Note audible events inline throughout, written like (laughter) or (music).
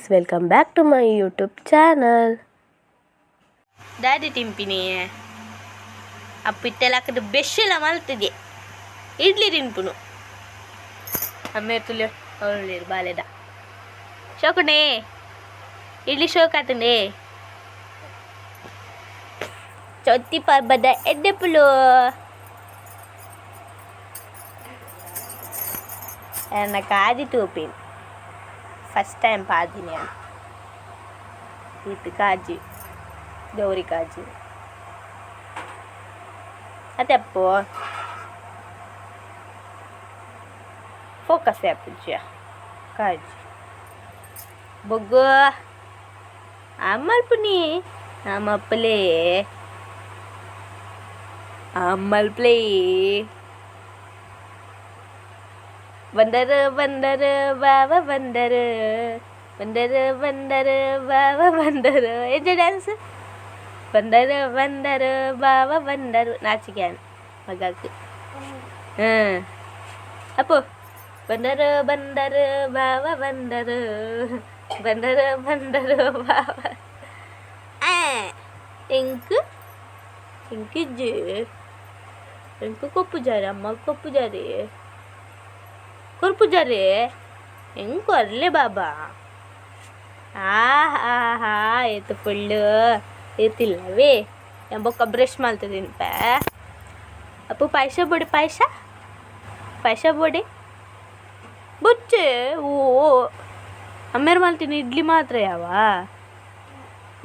Guys welcome back to my YouTube channel daddy టింపిని ಆ ಪಿಟ್ಟೆಲಾಕದ ಬೆಶ್ಶೆಲ್ಲ ಮಲ್ತಿದೆ ಇಡ್ಲಿ ತಿನ್ಪುನು ಅಮ್ಮೆ ತುಳಿ ಅವಳಿರು ಬಾಲೆದ ಶೋಕುಣೆ ಇಡ್ಲಿ ಶೋಕಾತುಂಡೆ ಚೊತ್ತಿ ಪರ್ಬದ ಎದ್ದೆಪ್ಪುಲು ನನ್ನ ಕಾದಿ ತೂಪಿನ ഫസ്റ്റ് ടൈം പാതിനെയാണ് വിത്ത് കാജ് ഗൗരി കാജ് അതെപ്പോ ഫോക്കസ് ചെയ്യ കാജ് ബൊഗോ അമ്മൽപ്പുണി അമ്മപ്പലേ അമ്മൽപ്പലേ Bandara, bandara, bawa bandara. Bandara, bandara, bawa bandara. Eh, dia dance. Bandara, bandara, bawa bandara. Nak cikian. Agak ke. Hmm. Apa? Bandara, bandara, baba bandara. Bandara, bandara, baba. Eh. Tengku. Tengku je. Tengku kau pujar, amal kau pujar dia. ಕೊಪ್ಪು ಜಾರಿ ಅಮ್ಮ ಕೊಪ್ಪು ಜಾರಿ ಕೊರ್ಪುಜಾರಿ ಹೆಂಗೆ ಕೊರ್ಲೆ ಬಾಬಾ ಆಹಾ ಹಾ ಏತು full ಏತಿಲ್ಲವೇ ಎಂಬೊಕ್ಕ ಬ್ರಷ್ ಮಾಡ್ತಿದ್ದೀನಿ ಪಾ ಅಪ್ಪು ಪಾಯಸ ಬೋಡಿ ಪಾಯಸ ಪಾಯಸ ಬೋಡಿ ಬುಚ್ಚೆ ಓ ಅಮ್ಮೇರು ಮಾಡ್ತೀನಿ ಇಡ್ಲಿ ಮಾತ್ರ ಯಾವ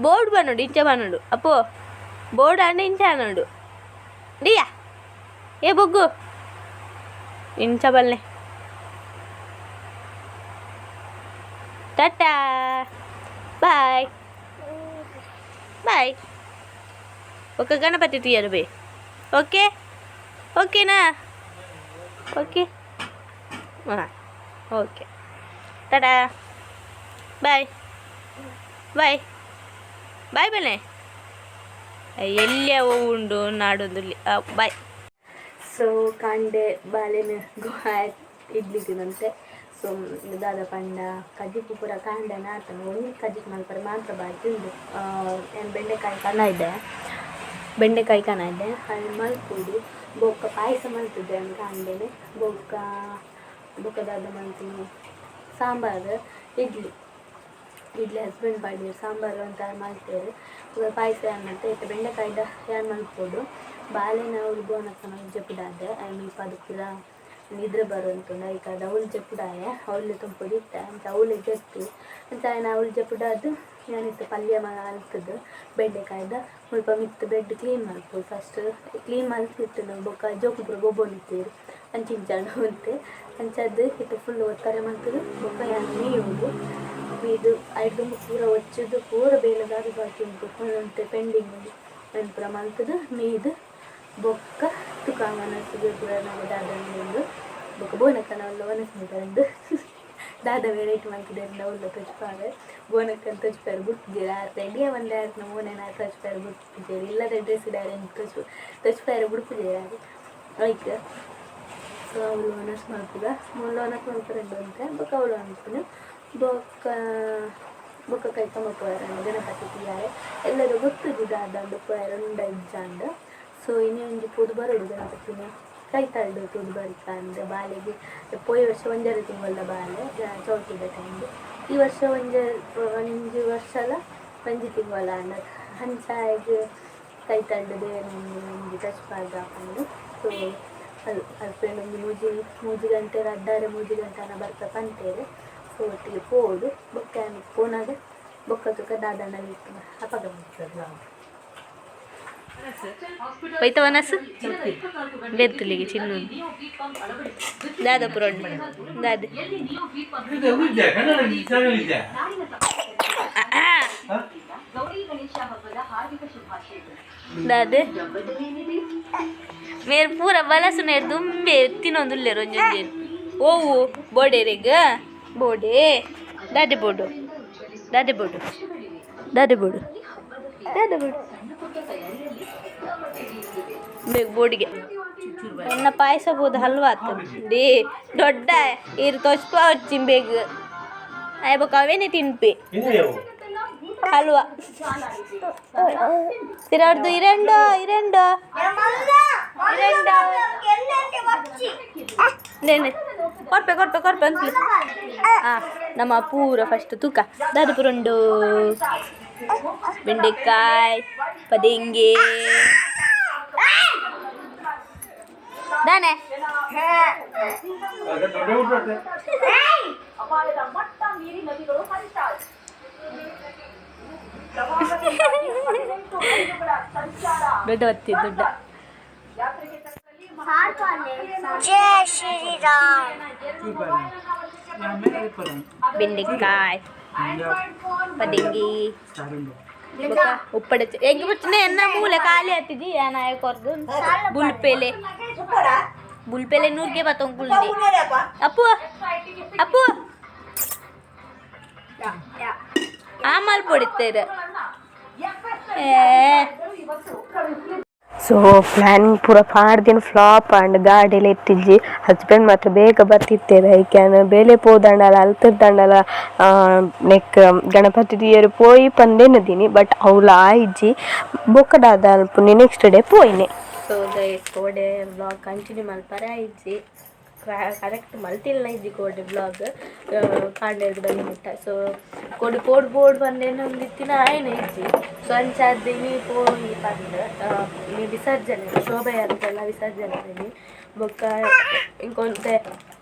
ಬೋರ್ಡ್ ಬನ್ನೋಡು ಇಂಚ ಬನ್ನೋಡು ಅಪ್ಪು ಬೋರ್ಡ್ ಅಣ್ಣ ಇಂಚ ಅನ್ನೋಡು ಡಿಯಾ ಏ ಬೊಗ್ಗು ಇಂಚ ಬಲ್ಲೆ ಟಾಟಾ ಬಾಯ್ ಬಾಯ್ ఒక గణపతి తీయరు బే ఓకే ఓకేనా okay okay tata bye bye bye ಬೆಲೆ ಎಲ್ಲಿಯ ಉಂಡು ನಾಡೊಂದು ಬಾಯ್ ಸೊ ಕಾಂಡೆ ಬಾಳೆನ ಇಡ್ಲಿ ತಿನ್ನಂತೆ ಸೊ ದಾದ ಪಂಡ ಕಜ್ಜಿಪ್ಪು ಪೂರ ಕಾಂಡೆನ ಆತನ ಒಂದು ಕಜ್ಜಿಗೆ ಮಲ್ಪರ ಮಾತ್ರ ಬಾರಿ ತಿಂದು ಬೆಂಡೆಕಾಯಿ ಕಣ ಇದೆ? ಬೆಂಡೆಕಾಯಿ ಕಣ ಇದೆ. ಅದು ಮಲ್ಪುಡು ಬೊಕ್ಕ ಪಾಯಸ ಮಲ್ತಿದ್ದೆ ಅಂತ ಕಾಂಡೆನೆ ಬೊಕ್ಕ ಬೊಕ್ಕ ದಾದ ಮಲ್ತೀನಿ. ಸಾಂಬಾರು, ಇಡ್ಲಿ. ಇಡ್ಲಿ ಹಸ್ಬೆಂಡ್ ಮಾಡಿ ಸಾಂಬಾರು ಅಂತ ಮಾಡ್ತೇವೆ ಇವಾಗ ಪಾಯಸ ಏನು ಮಾಡ್ತೆ ಇಟ್ಟು ಬೆಂಡೆಕಾಯಿದ ಏನು ಮಾಡ್ಬೋದು ಬಾಳೆನ ಉಲ್ಬೋನಕ್ಕ ಜಪ್ಪಿಡಾದೆ ಐ ಮೀನ್ ಪದಕ್ಕಿಲ್ಲ ನಿದ್ರೆ ಬರುವಂತುಂಡ ಈಗ ಅವಳು ಜಪ್ಪುಡಾಯ ಅವಳು ತುಂಪುಡು ಇಟ್ಟ ಅಂತ ಅವಳು ಜಪ್ಪಿ ಅಂತ ఆయన ಅವಳು ಜಪ್ಪುಡಾದು ಏನಿತ್ತು ಪಲ್ಯ ಮಲ್ತದ್ದು ಬೆಂಡೆಕಾಯ್ದ ಸ್ವಲ್ಪ ಮಿತ್ತು ಬೆಡ್ ಕ್ಲೀನ್ ಮಾಡ್ಬೋದು ಫಸ್ಟ್ ಕ್ಲೀನ್ ಮಲ್ತಿತ್ತು ನಾವು ಬೊಕ್ಕ ಜೋಕುಪುರ ಗೊಬ್ಬೊನಿತ್ತೀರಿ ಅಂಚಿಂಚಾಣ ಅಂತೆ ಅಂಚದ್ದು ಇಟ್ಟು ಫುಲ್ ಒತ್ತಾರೆ ಮಾಡ್ತದೆ ಬೊಕ್ಕ ಏನು ನೀವುದು ಇದು ಐದು ಪೂರ ಒಚ್ಚದು ಪೂರ ಬೇಲದಾರಿ ಬಾಕಿ ಉಂಟು ಒಂದೊಂದು ಪೆಂಡಿಂಗ್ ಉಂಟು ನೆನಪುರ ಮಲ್ತದು ಮೀದು ಬೊಕ್ಕ ತುಕ ಮನಸ್ಸಿಗೆ ಪೂರ ನಾವು ದಾದಂದು ಬೊಕ್ಕ ಬೋನಕ್ಕನ ಉಲ್ಲ ಒನಸ್ಮಿತಂದು ದಾದ ವೆರೈಟಿ ಮಾಡ್ತಿದ್ದಾರೆ ಉಲ್ಲ ತೊಚ್ಪಾರೆ ಬೋನಕ್ಕನ ತೊಚ್ಪಾರು ಬುಟ್ಟಿದ್ದೀರ ರೆಡಿಯ ಒಂದೇ ನಮ್ಮ ಮೋನೇನ ತೊಚ್ಪಾರು ಬುಟ್ಟಿದ್ದೀರಿ ಇಲ್ಲದ ಡ್ರೆಸ್ ಇದ್ದಾರೆ ತೊಚ್ ತೊಚ್ಪಾರು ಬುಡ್ತಿದ್ದೀರ ಆಯ್ತು. ಸೊ ಅವಳು ಒನಸ್ ಮಾಡ್ತದ. ಮುಳ್ಳು ಒನಸ್ ಮಾಡ್ತಾರೆ ಅಂತ ಬೊಕ್ಕ ಅವಳು ಅನ್ಕೊಂಡು ಬೊಕ್ಕ ಬೊಕ್ಕ ಪೋಯಾರ ಗಣಪತಿ ಎಲ್ಲರೂ ಗೊತ್ತದು ದಾದಂಡು ಪೋಯಾರ ಉಂಡ ಇಜ್ಜಾಂಡ ಸೊ ಇನ್ನೇ ಒಂಜಿ ಪೂದು ಬರೋಡು ಗಣಪತಿನೇ ಕೈತಾಳ್ದು ತೂದು ಬರ್ತಾ ಅಂದರೆ ಬಾಲೆಗೆ? ಪೋಯ ವರ್ಷ ಒಂದೆರಡು ತಿಂಗಳ ಬಾಲೆ ಚೌತಿದ ಟೈಮ್ದು ಈ ವರ್ಷ ಒಂಜ ಒಂಜಿ ವರ್ಷಲ ಒಂಜಿ ತಿಂಗಳ ಅಂದ ಹಂಚಾಯಿಗೆ ಕೈತಾಳ್ದು ದೇವರನ್ನು ಒಂಜಿ ಟಚ್ ಪಾರ್ಡ್ ಹಾಕೊಂಡು ಸೊ ಅದು ಹಸ್ಬೆಂಡ್ ಒಂದು ಮೂಜಿ ಮೂಜಿ ಗಂಟೆ ಅಡ್ಡಾರೆ ಮೂಜಿ ಗಂಟೆನ ಬರ್ತಾ ಪಂತೇವೆ ಸೊ ಒಟ್ಟಿಗೆ ಪೋದು, ಬೊಕ್ಕ, ಪೋನಾಗ ಬೊಕ್ಕ ತುಕ ದಾದಣ್ಣಲ್ಲಿ ಅಪಗ ಹೋಯ್ತ ವನಸ್ಸು ಬೆರ್ತಲಿಗೆ ಚಿನ್ನು. ದಾದಾಪುರ ದಾದ. ದಾದ. ಮೇರ್ ಪೂರ ಬಲಸುನೆ ದುಂಬೆ ತಿನ್ನೊಂದುಲ್ಲೆ ರೊಂಜೊಂಜೆ. ಓವು ಬೋಡೆರೆಗ ಬೋಡೆ. ದಾದೆ ಬೋಡು. ದಾದೆ ಬೋಡು. ದಾದೆ ಬೋಡು. ದಾದೆ ಬೋಡು. ಬೇಗ ಬೋಡಿಗೆ ಪಾಯಸ ಬೋದು ಹಲ್ವಾ ದೇ ದೊಡ್ಡ ಇರು ತೊಚ್ಪ ಹಚ್ಚಿ ಬೇಗ. ಅಯ್ಯ ಬೊಕ್ಕ ಅವೇನೆ ತಿನ್ಪಿ. ಹಲ್ವಾ. ತಿರಡ್ದು ಇರೆಂಡು ಇರೆಂಡು. ನೆನೆ ಕೊಡ್ಪೆ ಕೊಡ್ಪೆ ಕೊಡ್ಪೆ ಅಂತ ಹಾಂ ನಮ್ಮ ಪೂರ ಫಸ್ಟ್ ತೂಕ. ದಾದ ಪುರುಂಡು ಬೆಂಡೆಕಾಯಿ. ಪದಿಂಗೆ ದಾನೆ ದೊಡ್ಡ ಒತ್ತಿ ದೊಡ್ಡ ಜಯ ಶ್ರೀರಾಮ್ ಬೆಂಡೆಕಾಯಿ ಪದಿಂಗಿ ఉప్పడచ్చు ఎగ్గుపచ్చినా ఎన్న మూల ఖాళీ అతిది నాయకొరదు బుల్పేలే బుల్పేలే నూరికే బతొంకుల్ది ಅಪ್ಪು ಅಪ್ಪು ఆమాలు పొడితారు ಏ ಸೊ ಪ್ಲಾನ್ ಪೂರ ಪಾಡ್ದಿನ ಫ್ಲಾಪ್ ಅಂಡ್ ಗಾಡಿಲಿ ಇಟ್ಟಿಜ್ಜಿ ಹಸ್ಬೆಂಡ್ ಮಾತ್ರ ಬೇಗ ಬರ್ತಿತ್ತೇವೆ ಐಕ್ಯಾನ ಬೇಲೆ ಪೋದಂಡಲ ಅಲ್ತದಂಡಲ ನೆಕ್ ಗಣಪತಿ ದಿಯರು ಪೋಯಿ ಪಂದೇನದಿನಿ ಬಟ್ ಅವ್ಲ ಆಯ್ಜಿ ಬೊಕ್ಕಡಾದ ಅಲ್ಪ next day ಪೋಯ್ನೆ. So guys day blog continue ಮಲ್ಪರ ಇಜ್ಜಿ ಕರೆಕ್ಟ್ ಮಲ್ತಿಲ್ಲ ಇಜ್ಜಿ ಕೋಡೆ ಬ್ಲಾಗ್ ಕಾಂಡೇರ್ದು ಬಲಿ ಮುಟ್ಟ ಸೊ ಕೋಡಿ ಪೋಡ್ ಬೋರ್ಡ್ ಬಂದೇನು ಒಂದಿತ್ತಿನ ಆಯ್ನ ಇಜ್ಜಿ ಸೊ ಅಂಚಾದಿನಿ ಪೋಯಿ ಪಂಡ್ ನೀ ವಿಸರ್ಜನೆ ಶೋಭೆ ಅಂತೆಲ್ಲ ವಿಸರ್ಜನೆ ಅದೀನಿ ಬೊಕ್ಕ ಇಂಕೊಂತೆ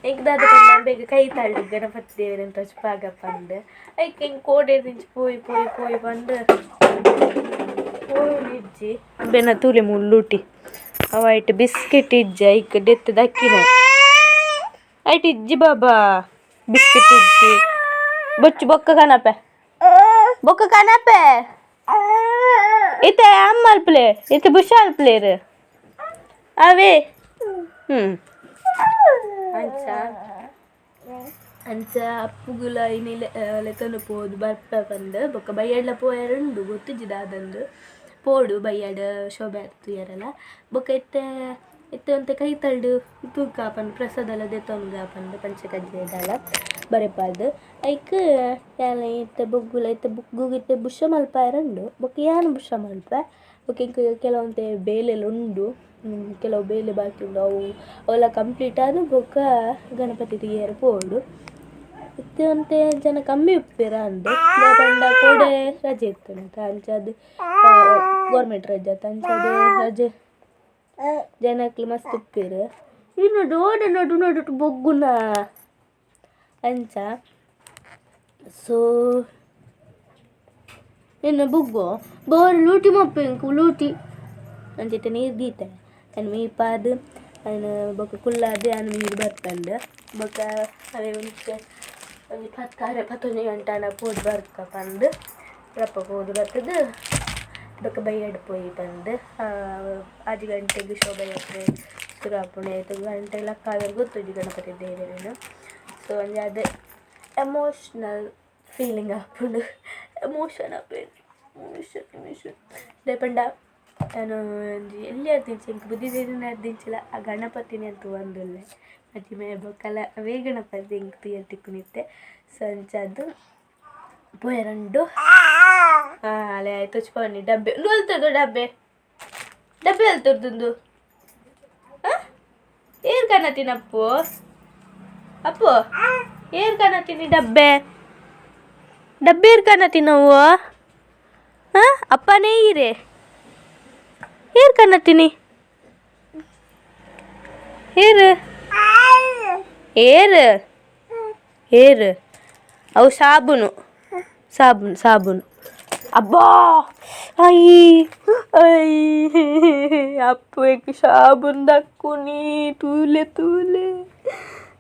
ಇಂಕದಾದ ಪಂಡ ಬೇಗ ಕೈ ತಳ್ಳಿ ಗಣಪತಿ ದೇವರಂತ ಪಾಗ ಪಂಡ್ ಐಕ್ ಹಿಂಗೆ ಕೋಡೆ ದಿಂಚಿ ಪೋಯಿ ಪೋಯಿ ಪೋಯಿ ಪಂಡ್ ಪೋಯಿ ಇಜ್ಜಿ ಬೆನ ತೂಲೆ ಮುಲ್ಲೂಟಿ ಅವ ಐಟ್ ಬಿಸ್ಕೆಟ್ ಇಜ್ಜ ಐಕ್ ಡೆತ್ ದಕ್ಕಿನ ಐಟ್ ಇಜ್ಜಿ ಬಾಬಾ ಬಿಸ್ಕಿಟ್ ಇಜ್ಜಿ ಬೊಚ್ಚು ಬೊಕ್ಕ ಕನಪೆ ಬೊಕ್ಕ ಕನಪೆ ಇತ್ತೆ ಅಮ್ಮಲ್ ಪ್ಲೇ ಇತ್ತೆ ಬುಷಾಲ್ ಪ್ಲೇರ್ ಅವೇ ಹ್ಞೂ ಅಂಚ ಅಂಚ ಅಪ್ಪುಗುಲ ಇನ್ನಿಲ್ಲ ಲೆಕ್ಕನು ಪೋದು ಬರ್ಪ ಬಂದು ಬೊಕ್ಕ ಬೈಯಡ್ಲ ಪೋಯರುಂಡು ಗೊತ್ತಿಜ್ಜಿದ ಅದಂದು ಪೋಡು ಬೈಯಡ್ ಶೋಭೆ ಆಗ್ತಿಯರಲ್ಲ ಬೊಕ್ಕ ಎತ್ತೆ ಎತ್ತೆ ಒಂತ ಕೈ ತಳ್ಡು ತೂಕ ಪಂಡು ಪ್ರಸಾದಲ ದೆತ್ತೊಂದು ಪಂಡು ಪಂಚಕಜ್ಜೆದಲ ಬರೆಪಾದು ಐಕ್, ಯಾಲ ಇತ್ತೆ ಬೊಗ್ಗುಲ, ಇತ್ತೆ ಬುಗ್ಗುಗಿತ್ತ ಬುಷ ಮಲ್ಪ ಎರಂಡು ಬೊಕ್ಕ ಯಾನು ಬುಷ ಮಲ್ಪ? ಬೊಕ್ಕ ಇಂಕ ಬೇಲೆಲ್ಲ ಬೇಲೆಲು ಉಂಡು. ಕೆಲವು ಬೇಲೆ ಬಾಕಿ ಉಂಡು. ಅವು, ಅವೆಲ್ಲ ಕಂಪ್ಲೀಟ್ ಆದ ಬೊಕ್ಕ ಗಣಪತಿ ತೆಗಿಯರು ಪೋಡು. ಇತ್ತೆ ಒಂತೆ ಜನ ಕಮ್ಮಿ ಉಪ್ಪಿರ ಅಂದು. ಪಂಡ ಕೋಡೆ ರಜೆ ಇತ್ತು ಅಂತ ಅಂಚದು ಗೌರ್ಮೆಂಟ್ ರಜೆ ಅಂತ ಅಂಚದು ರಜೆ. ಜನಕ್ಕೆ ಮಸ್ತ್ ಉಪ್ಪಿರು ಇನ್ನು ನೋಡ ನಡು ನಡು ಬೊಗ್ಗುನ ಅಂಚ ಸೊ ಇನ್ನು ಬುಗ್ಗು ಬೋರ್ ಲೂಟಿ ಮಪ್ಪೆಂಕು ಲೂಟಿ ಅಂಚೈತೆ ನೀರು ದೀತೆ ಅನ್ನು ಮೀಪಾದು ಅನ್ನು ಬೊಕ್ಕ ಕುಲ್ಲಾದು ಅನ್ನು ನೀರು ಬರ್ತಂಡು ಬೊಕ್ಕ ಅವೇ ಮುಂಚೆ ಒಂದು ಪತ್ತಾರೆ ಪತ್ತೊಂದು ಗಂಟೆ ಪೋದು ಬರ್ಕ ಪಂದು ರಪ್ಪ ಪೋದು ಬರ್ತದ ಬೊಕ್ಕ ಬೈಯಡ್ ಪೋಯಿ ಪಂದ್ ಆಜಿ ಗಂಟೆಗೆ ಶೋಭೆ ಯಾತ್ರೆ ಶುರು ಆಪುಣೆ ಆಯ್ತು ಗಂಟೆ ಲಕ್ಕಾದ್ರೆ ಗೊತ್ತುಜಿ ಗಣಪತಿ ದೇವರೇನು ಸೊ ಅಂದರೆ ಅದೇ ಎಮೋಷ್ನಲ್ ಫೀಲಿಂಗ್ ಆಪುಂಡು ಎಮೋಷನ್ ಆಪೇನು ಎಮೋಷನ್ ಎಮೋಷನ್ ಲೇಪಂಡ ನಾನು ಎಲ್ಲಿ ಅರ್ದಿಂಚಿ ಇಂಕ ಬುದ್ಧಿ ದೇವಿನ ಅರ್ದಿಂಚಿಲ್ಲ ಆ ಗಣಪತಿನೇ ಅಂತ ಒಂದುಲ್ಲೆ ಅಜ್ಜಿ ಮೇ ಬೊಕ್ಕಲ ಅವೇ ಗಣಪತಿ ಇಂಕ ಕುಣಿತೆ ತಿಕ್ಕುನಿತ್ತೆ ಸಂಚದ್ದು ಪೋಯರಂಡು ಹಾಂ ಅಲೆ ಆಯ್ತು ಹಚ್ಕೊಂಡು ಡಬ್ಬೆ ಒಂದು ಅಲ್ತದ್ದು ಡಬ್ಬೆ ಡಬ್ಬೆ ಅಲ್ತದ್ದು air ಕನ್ನತಿನ Appu Appu air ಕನ್ನತೀನಿ ಡಬ್ಬೆ ಡಬ್ಬೆ air ಕನ್ನತಿನವು ಹಾಂ ಅಪ್ಪನೇ ಈರೆ ಏರ್ ಕನ್ನತೀನಿ ಏರು ಏರು ಏರು ಅವು ಸಾಬೂನು ಸಾಬೂನು ಸಾಬೂನು ಅಬ್ಬಾ ಅಯ್ಯ ಅಯ್ಯ (laughs) ಅಪ್ಪಕ್ಕೆ ಸಾಬೂನ್ ದಕ್ಕುನಿ ತೂಲೆ ತೂಲೆ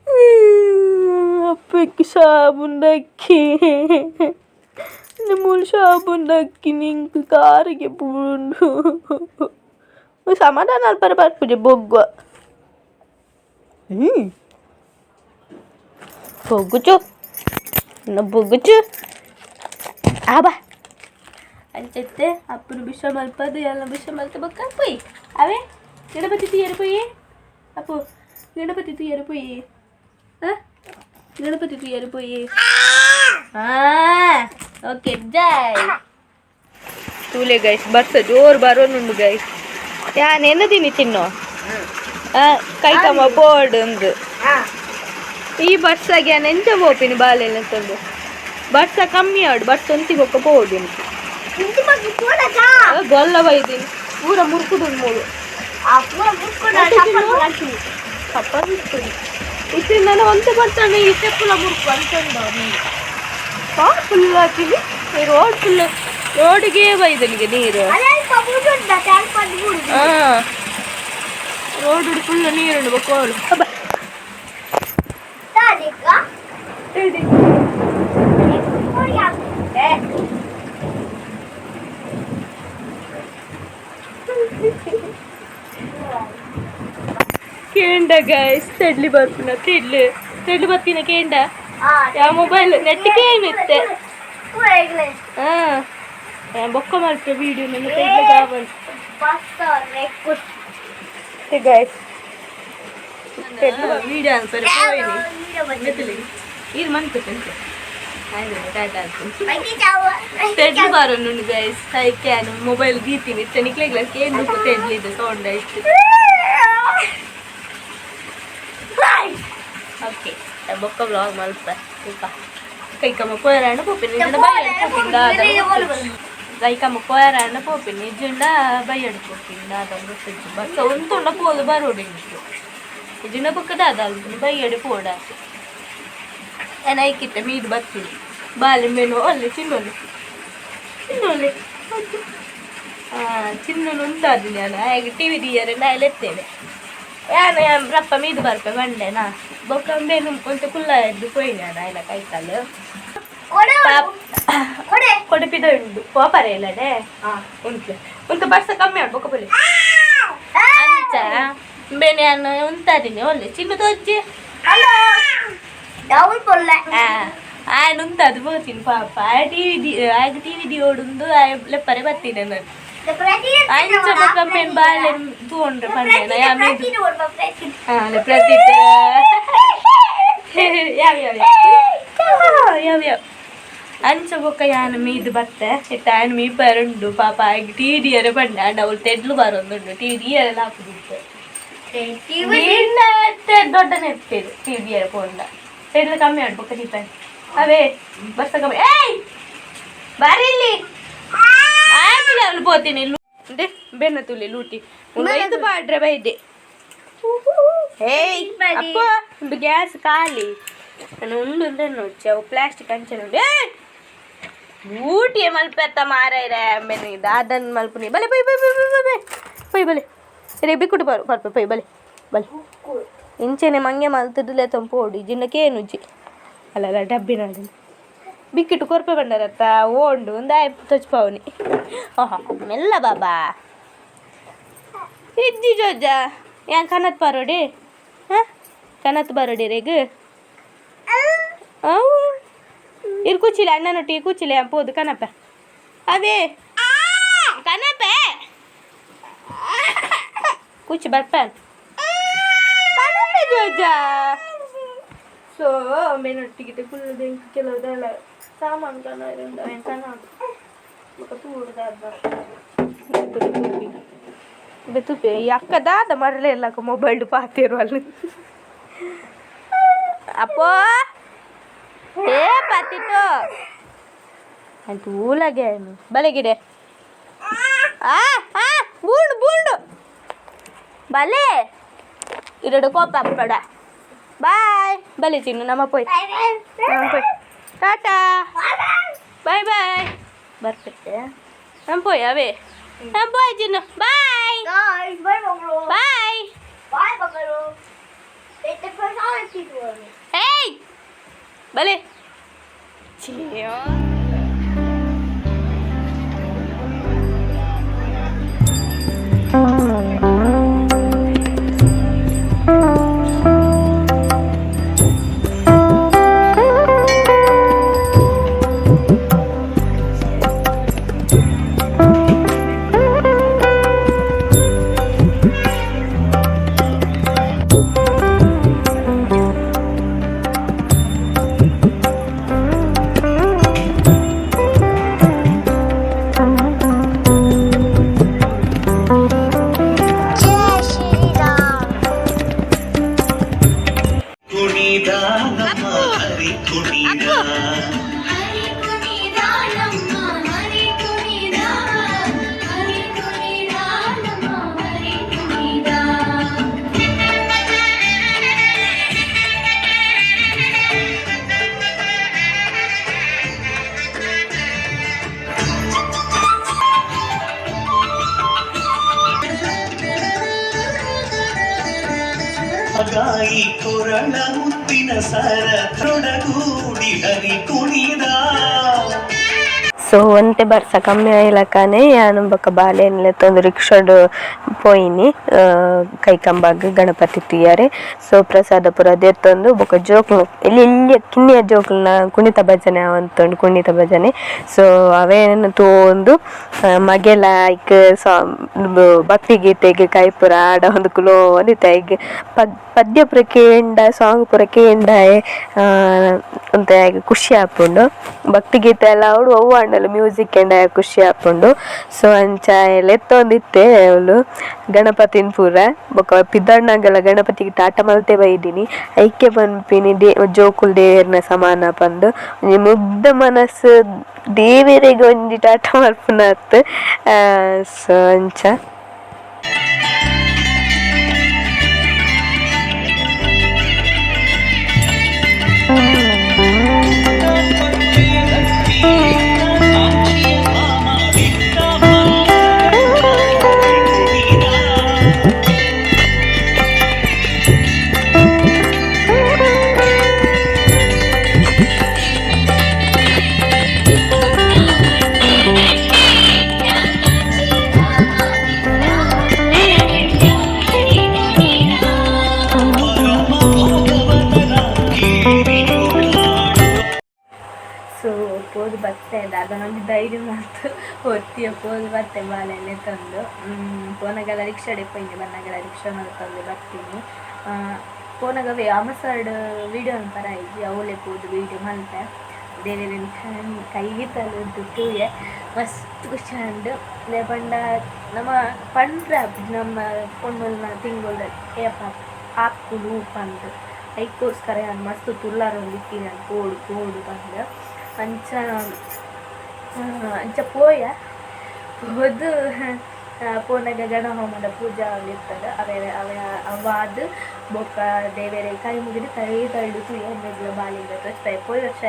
(laughs) ಅಪ್ಪಕ್ಕೆ ಸಾಬೂನ್ ದಕ್ಕಿ (laughs) ನಿಮ್ಮೂಲು ಸಾಬೂನ್ ದಕ್ಕಿ ನಿಂಗೆ ಕಾರಿಗೆ ಪೂಂಡು ಸಮಾಧಾನ ಅಲ್ಪರ ಬರ್ಪುಜೆ ಬೊಗ್ಗುವ ಹ್ಞೂ ಬೊಗ್ಗುಚು ಇನ್ನು ಬೊಗ್ಗುಚು ಆಬಾ ಅಂಚತ್ತೆ ಅಪ್ಪನ ಬಿಷ ಮಲ್ಪದು ಎಲ್ಲ ಬಿಷ ಮಲ್ತ ಬಕ್ಕ ಪೊಯ್ ಅವೇ ಗಣಪತಿ తీయరు పోయి అప్పు గణపతి తీయరు పోయి గణపతి తీయరు పోయి ಓಕೆ ಜೈ ತೂಲೆ ಗೈಸ್ ಬರ್ಸ ಜೋರು ಬರೋನುಂಡು ಗೈಸ್ ಯಾನ್ ಎನ್ನದೀನಿ ತಿನ್ನು ಆ, ಕೈ ಕಮ್ಮ ಬೋರ್ಡ್ ಒಂದು ಈ ಬಸ್ಸಾಗಿ ನಾನು ಎಂತ ಹೋಪಿನಿ ಬಾಲೆಲ್ಲ ತಂದು ಬಸ್ಸ ಕಮ್ಮಿ ಆಡು ಬಸ್ ಒಂತಿ ಹೋಗ ಬೋಡಿನಿ ఇంటి పక్కన చూడగా ಗೊಲ್ಲ ಬೈದಿನಿ ಪೂರ ಮುರ್ಕುದು ಮೂರು ఆ పూల ముట్టుకున్నాడు ಅಪ್ಪ ಮುರ್ಕುದು ಇಷ್ಟು ನಾನು ಒಂತೆ ಬರ್ತಾನೆ ಈ ಸ್ಟೆಪ್ಪುಲ ಮುರ್ಕು ಅಂತಂದ ಫುಲ್ ಹಾಕಿನಿ ರೋಡ್ ಫುಲ್ ರೋಡಿಗೆ ಬೈದನಿಗೆ ನೀರು అదే కబుర్తుందా ట్యాంక్ పది కూడా ಹಾ ರೋಡ್ ಫುಲ್ ನೀರುಂಡು ಬಕ್ಕೋಳು ಉಂಡ ಗೈಸ್ ತೆಡ್ಲಿ ಬರ್ಪಿನ ತಿಡ್ಲಿ ತೆಡ್ಲಿ ಬರ್ಪಿನ ಕೇಂಡ ಯಾವ ಮೊಬೈಲ್ ನೆಟ್ ಕೇಮಿತ್ತೆ ಹಾ ಬೊಕ್ಕ ಮಾಡ್ತಾರೆ ವಿಡಿಯೋ ನನ್ನ ತೆಡ್ಲಿ ಗಾಬನ್ ಗೈಸ್ ವಿಡಿಯೋ ಅನ್ಸರಿ ಹೋಯ್ನಿ ಇದು ಮನ್ಕೊತಂತೆ ಟೆಡ್ಲಿ ಬಾರ್ ಉಂಡು ಗೈಸ್ ಸೈಕ್ಯಾನು ಮೊಬೈಲ್ ಗೀತೀನಿ ನಿಕ್ಲೆಗ್ಲಕ್ಕೆ ಏನು ಟೆಡ್ಲಿ ಇದೆ ಸೌಂಡ್ ಆಯ್ತು ಬೊಕ್ಕ ಬ್ಲಾಗ್ ಮಲ್ಪ ಈಗ ಕೈಕಮ್ಮ ಕೋಯರಾಣ ಪೋಪಿನಿ ಕೈಕಮ್ಮ ಕೋಯರಾಣ ಪೋಪಿನಿ ಜಂಡ ಬೈಯಡ್ ಪೋಪಿಂದ ಅದೊಂದು ಸಜ್ಜಿ ಬಸ್ ಒಂತೊಂಡ ಪೋದು ಬರೋಡಿ ಇಜಿನ ಬೊಕ್ಕದ ಅದಲ್ದು ಬೈಯಡ್ ಪೋಡ ಏನಾಯ್ಕಿತ್ತ ಮೀದು ಬರ್ತೀನಿ ಬಾಲಿ ಮೆನು ಅಲ್ಲಿ ಚಿನ್ನೊಲ್ಲಿ ಚಿನ್ನೊಲ್ಲಿ ಹಾಂ ಚಿನ್ನೊಂದು ಉಂಟಾದಿ ನಾನು ಈಗ ಟಿ ವಿ ದಿಯರೆ ನಾನು ಎತ್ತೇನೆ ಯಾನ ರಪ್ಪ ಮೀದು ಬರ್ಪೆ ಬಂಡೆನಾ ಬೊಕ್ಕಂ ಬೇರೆ ಹುಲ್ಕೊಂತ ಕುಲ್ಲ ಎದ್ದು ಕೊಯ್ಯಾನ ಆಯ್ನ ಕೈ ಕಾಲು ಕೊಡಪಿದ ಉಂಟು ಪಾಪರ ಇಲ್ಲಡೆ ಉಂಟು ಉಂಟು ಬರ್ಸ ಕಮ್ಮಿ ಆಗ್ಬೇಕು ಬಲಿ ಅಂತ ಬೇನೆ ಅನ್ನ ಉಂತಾದಿನಿ ಒಳ್ಳೆ ಚಿನ್ನು ತೋಜ್ಜಿ ಆಯ್ನ ಉಂತಾದು ಬೋತಿನಿ ಪಾಪ ಆಯ್ ಟಿವಿ ಆಯ್ಗೆ ಟಿವಿ ಡಿ ಓಡುಂದು ಆಯ್ ಲೆಪ್ಪರೆ ಬರ್ತೀನಿ ನಾನು ಐದು ಕಪ್ಪೆನ್ ಬಾಳೆ ತಗೊಂಡ್ರೆ ಪಂಡ ಯಾವ ಪ್ರತೀತ ಯಾವ ಯಾವ ಯಾವ ಯಾವ ಅಂಚ ಬೊಕ್ಕ ಯಾನ ಮೀದ್ ಬತ್ತೆ ಇಟ್ಟ ಆಯನ್ ಮೀ ಪರಂಡು ಪಾಪ ಆಗ ಟಿ ಡಿ ಅರೆ ಬಂಡ ಅಂಡ ಅವ್ಳು ತೆಡ್ಲು ಬರೋದುಂಡು ಟಿ ಡಿ ಅರೆ ಹಾಕುದಿತ್ತು ದೊಡ್ಡ ನೆತ್ತಿರು ಟಿ ಡಿ ಅರೆ ಪೋಂಡ ತೆಡ್ಲು ಕಮ್ಮಿ ಆಡ್ಬೇಕು ದೀಪ ಅವೇ ಬಸ್ ಕಮ್ಮಿ ಏಯ್ ಬರೀಲಿ ಆಂಬುಲೆನ್ಸ್ ಪೋತೀನಿ అంటే ಬೆನ್ನತುಲಿ ಲೂಟಿ ಒಂದು ಬಾಡ್ರೆ ಬೈದೆ ಹೇಯ್ ಅಪ್ಪ ಒಂದು ಗ್ಯಾಸ್ ಖಾಲಿ ನಾನು ಒಂದು ಒಂದೇ ನೋಡಿ ಅವು ಪ್ಲಾಸ್ಟಿಕ್ ಹಂಚೆ ನೋಡಿ ಊಟಿಯ ಮಲ್ಪೆತ್ತ ಮಾರಾಯ್ರೆ ಬೆನ್ನಿಗೆ ದಾದನ್ ಮಲ್ಪುನಿ ಬಲೆ bye bye bye bye bye bye ಬಲೆ ರೇ ಬಿಕ್ಕುಟ್ಟು ಬರು ಬರ್ಪ ಬೈ ಬಲೆ ಬಲೆ ಇಂಚೆನೆ ಮಂಗೆ ಮಲ್ತದಲ್ಲೇ ತಂಪು ಓಡಿ ಜಿನ್ನಕ್ಕೆ ಏನು ಅಲ್ಲಲ್ಲ ಡಬ್ಬಿನಾಡಿನ ಬಿಕ್ಕಿಟ್ಟು ಕೊರ್ಪೆ ಬಂಡರತ್ತ ಓಂಡು ಒಂದು ಆಯ್ ತೊಚ್ಪವನಿ ಓಹೋ ಮೆಲ್ಲ ಬಾಬಾ ಇಜ್ಜಿ ಜೋಜ ಯಾನ್ ಕನತ್ ಬರೋಡಿ ಹಾಂ ಕನತ್ ಬರೋಡಿ ರೇಗ ಅವು ಇರ್ ಕೂಚಿಲ್ಲ ಅಣ್ಣನೊಟ್ಟಿಗೆ ಕೂಚಿಲ್ಲ ಅಂಪೋದು ಕನಪ ಅವೇ ಕನಪ ಕೂಚಿ ಬರ್ಪ ಕನಪ ಜೋಜ ಸೊ ಮೇನೊಟ್ಟಿಗೆ ಫುಲ್ ಬೆಂಕಿ ಕೆಲವುದೆಲ್ಲ ಸಾಮಾನು ಕನ್ನಡ ಎಂತ నాకు ತೂರುದಾದ ಬೆತುಪೆ ಈ ಅಕ್ಕ ದಾದ ಮರಲೇ ಇಲ್ಲ ಮೊಬೈಲ್ ಪಾತಿರು ಅಲ್ಲಿ ಅಪ್ಪೋ ಏ ಪಾತಿಟ್ಟು ಅಂತ ಊಲಾಗೆ ಬಲೆಗಿಡೆ ಆ ಆ ಬೂಂಡು ಬೂಂಡು ಬಲೆ ಇರಡು ಕೋಪ ಪಡ ಬಾಯ್ ಬಲೆ ಚಿನ್ನು ನಮ್ಮ ಪೋಯ್ ನಮ್ಮ ಪೋಯ್ Tata. Hmm. Bye bye. Berpet ya. Sampai ya, Be. Sampai aja no. Bye. Bye. Bye, Bangro. Bye. Bye, Bangro. Itu pesan tidur. Hey. Balik. Cio. Oh, mm-hmm. abrazo. ಒಂತೆ ಬರ್ಸ ಕಮ್ಮಿ ಆಯ್ಲಕ್ಕನೆ ಯಾನ್ ಬೊಕ ಬಾಲೆನ್ಲ ತೊಂದು ರಿಕ್ಷಡ್ ಪೋಯಿನಿ ಕೈ ಕೈಕಂಬಾಗ್ ಗಣಪತಿ ತೀಯಾರೆ ಸೊ ಪ್ರಸಾದ ಪುರ ದೆತ್ತೊಂದು ಬೊಕ ಜೋಕ್ಲು ಇಲ್ಲಿ ಇಲ್ಲಿ ಕಿನ್ನಿಯ ಕುಣಿತ ಭಜನೆ ಅವಂತುಂಡು ಕುಣಿತ ಭಜನೆ. ಸೊ ಅವೇನು ಆ, ಮಗೆಲ ಐಕ್ ಸಾ ಭಕ್ತಿ ಗೀತೆಗೆ ಕೈ ಪುರ ಆಡ ಒಂದು ಕುಲೋ ಪದ್ ಪದ್ಯ ಪುರ ಕೇಂಡ ಸಾಂಗ್ ಪುರ ಕೇಂಡ ಅಂತ ಖುಷಿ ಆಪುಂಡು ಭಕ್ತಿ ಗೀತೆ ಎಲ್ಲ ಅವಳು ಅವು ಆಂಡಲು ಮ್ಯೂಸಿಕ್ ಎಂಡ ಖುಷಿ ಆಪುಂಡು ಸೊ ಅಂಚ ಎತ್ತೊಂದಿತ್ತೆ ಅವಳು. ಗಣಪತಿನ ಪೂರ. ಬೊಕ ಪಿದ್ದಣ್ಣಗೆಲ್ಲ ಗಣಪತಿಗೆ ಟಾಟ ಮಲ್ತೆ ಬೈದಿನಿ. ಐಕ್ಯ ಪನ್ಪಿನಿ ದೇ, ಜೋಕುಲ್ ದೇವೇರ್ನ ಸಮಾನ ಬಂದು ಮುಗ್ಧ ಮನಸ್ಸು ದೇವರಿಗೆ ಒಂಜಿ ಟಾಟ ಮಲ್ಪನ ಸೊ ಅಂಚ. ಒತ್ತಿಯ ಬರ್ತೆ ಬಾಲೆನೆ ತಂದು. ಪೋನಗಲ ರಿಕ್ಷಾ ಡಿಪೋ ಹಿಂಗೆ ಬನ್ನಗಲ ರಿಕ್ಷಾ ತಂದು ಬರ್ತೀನಿ. ಪೋನಗವೇ ಅಮಸರ್ಡ್ ವಿಡಿಯೋ ಪರ ಐಜಿ ಅವಳೆ ಪೋದು ವಿಡಿಯೋ ಮಲ್ತೆ ದೇವೆ ಕೈಗೆ ತಲೆ ತೂಯೆ. ಮಸ್ತ್ ಖುಷಿ ಅಂಡು ಲೇಪಂಡ ನಮ್ಮ ಪಂಡ್ರ, ನಮ್ಮ ಪೊಣ್ಣುಲ್ನ ತಿಂಗಳ ಏಪ ಹಾಕುಡು ಪಂಡು. ಐಕೋಸ್ಕರ ನಾನು ಮಸ್ತ್ ತುಲ್ಲಾರ ಒಂದಿತ್ತೀನಿ ನಾನು ಪೋಡು ಕೋಡು ಬಂದು ಅಂಚ ಅಂಚ ಪೋಯ. ಹೋದು ಪೂರ್ಣಗ ಗಣ ಹೋಮದ ಪೂಜಾ ಆಗಿರ್ತದೆ. ಅವೇ ಅವೇ ಅವಾದ ಬೊಕ್ಕ ದೇವೇರೆ ಕೈ ಮುಗಿದು ಕೈ ತಳ್ಳು ತುಳಿ ಹನ್ನೆಗ್ಲ ಬಾಲಿಂದ ತೋರಿಸ್ತಾರೆ ಪೋಯ್ ವರ್ಷ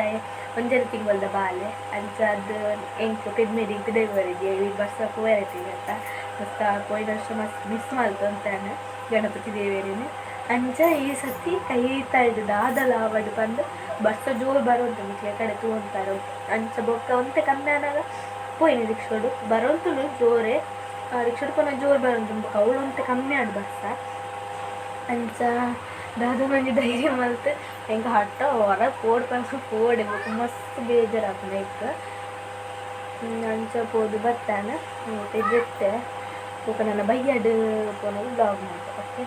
ಒಂದೇ ತಿಂಗಳದ ಬಾಲೆ. ಅಂಚ ಅದು ಎಂಕ್ ಪೆದ್ಮೇರಿಗೆ ದೇವರಿಗೆ ಈ ವರ್ಷ ಪೋಯತ್ತೀವಿ ಅಂತ. ಮಸ್ತ ಪೋಯ್ ವರ್ಷ ಮಸ್ತ್ ಮಿಸ್ ಮಾಡ್ತು ಅಂತಾನೆ ಗಣಪತಿ ದೇವೇರಿನೇ. ಅಂಚ ಈ ಸತಿ ಕೈ ತಳ್ದು ದಾದಲ ಅವಡು ಬಂದು ಬಸ್ಸ ಜೋರು ಬರುವಂತ ಕಡೆ ತೂಂತಾರು ಅಂಚ ಬೊಕ್ಕ ಒಂತೆ ಕಮ್ಮಿ ಆನಾಗ ಪೋಯಿನ ರಿಕ್ಷೋಡು. ಬರೋಂತುಲು ಜೋರೆ ರಿಕ್ಷೋಡು ಕೊನ ಜೋರು ಬರೋಂತು ಬೊಕ್ಕ ಅವಳು ಅಂತ ಕಮ್ಮಿ ಆಡ್ ಬಸ್ಸ. ಅಂಚ, ದಾದ ಮಂದಿ ಧೈರ್ಯ ಮಲ್ತು. ಹೆಂಗೆ ಹಟ್ಟ ಹೊರ ಪೋಡ್ ಪಂಚ ಪೋಡೆ ಮಸ್ತ್ ಬೇಜಾರಾಪ ಲೈಕ್ ಅಂಚ ಪೋದು ಬರ್ತಾನೆ ಬೊಕ್ಕ ನನ್ನ ಬೈಯಡ್ ಪೋನದು ಬ್ಲಾಗ್ ಮಾಡ್ತಾರೆ ಓಕೆ